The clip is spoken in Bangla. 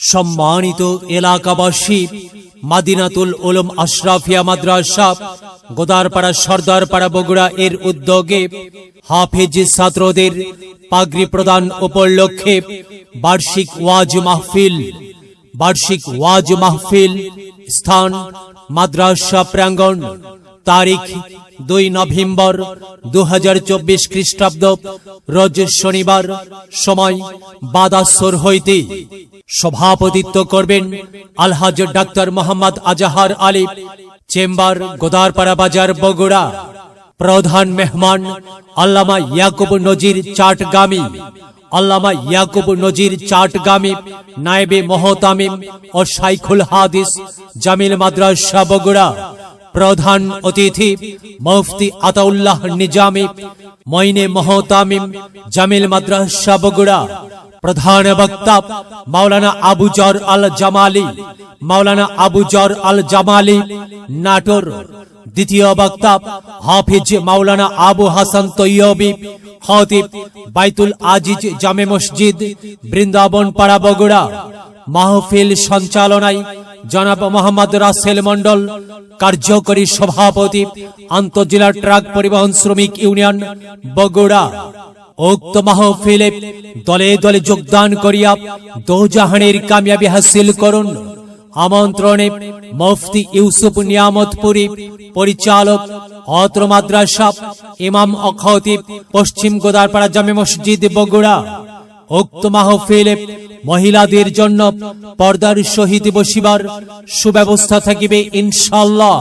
সম্মানিত এলাকাবাসী, মাদিনাতুল উলুম আশরাফিয়া মাদ্রাসা, গোদারপাড়া, সর্দারপাড়া, বগুড়া এর উদ্যোগে হাফেজ ছাত্রদের পাগড়ি প্রদান উপলক্ষে বার্ষিক ওয়াজ মাহফিল, বার্ষিক ওয়াজ মাহফিল স্থান মাদ্রাসা প্রাঙ্গণ তারিখ দুই নভেম্বর দু খ্রিস্টাব্দ, রোজ শনিবার, সময় বাদাসর হইতে। সভাপতিত্ব করবেন আলহাজ ডাক্তার মোহাম্মদ আজাহার আলী, চেম্বার গোদারপাড়া বাজার, বগুড়া। প্রধান মেহমান আল্লামা ইয়াকুব নজির চাটগামী। আল্লামা ইয়াকুব নজির চাটগামী নায়েবে মহতামিম ও সাইখুল হাদিস জামিল মাদ্রাসা, বগুড়া। প্রধান অতিথি মুফতি আতাউল্লাহ নিজামি, মইনে মহতামিম, জামিল মাদ্রাসা বগুড়া, প্রধান বক্তা মাওলানা আবু জর আল জামালি, মাওলানা আবু জর আল জামালি, নাটোর, দ্বিতীয় বক্তা হাফিজ মাওলানা আবু হাসান তৈয়বি, খতিব বাইতুল আজিজ জামে মসজিদ বৃন্দাবন পাড়া বগুড়া, মাহফিল সঞ্চালনায় জনাব মোহাম্মদ রাসেল মন্ডল কার্যকরী সভাপতি, আন্তজেলা ট্রাক পরিবহন শ্রমিক ইউনিয়ন, বগুড়া। উক্ত মাহফিলে দলে দলে যোগদান করিয়া দোজাহানের কামিয়াবি হাসিল করুন। আমন্ত্রণে মুফতি ইউসুফ নিয়ামতপুরী, পরিচালক অত্র মাদ্রাসা, ইমাম অখতিব পশ্চিম গোদারপাড়া জামে মসজিদ, বগুড়া। উক্ত মাহফিলে মহিলাদের জন্য পর্দার সহিত বসিবার সুব্যবস্থা থাকিবে ইনশাল্লাহ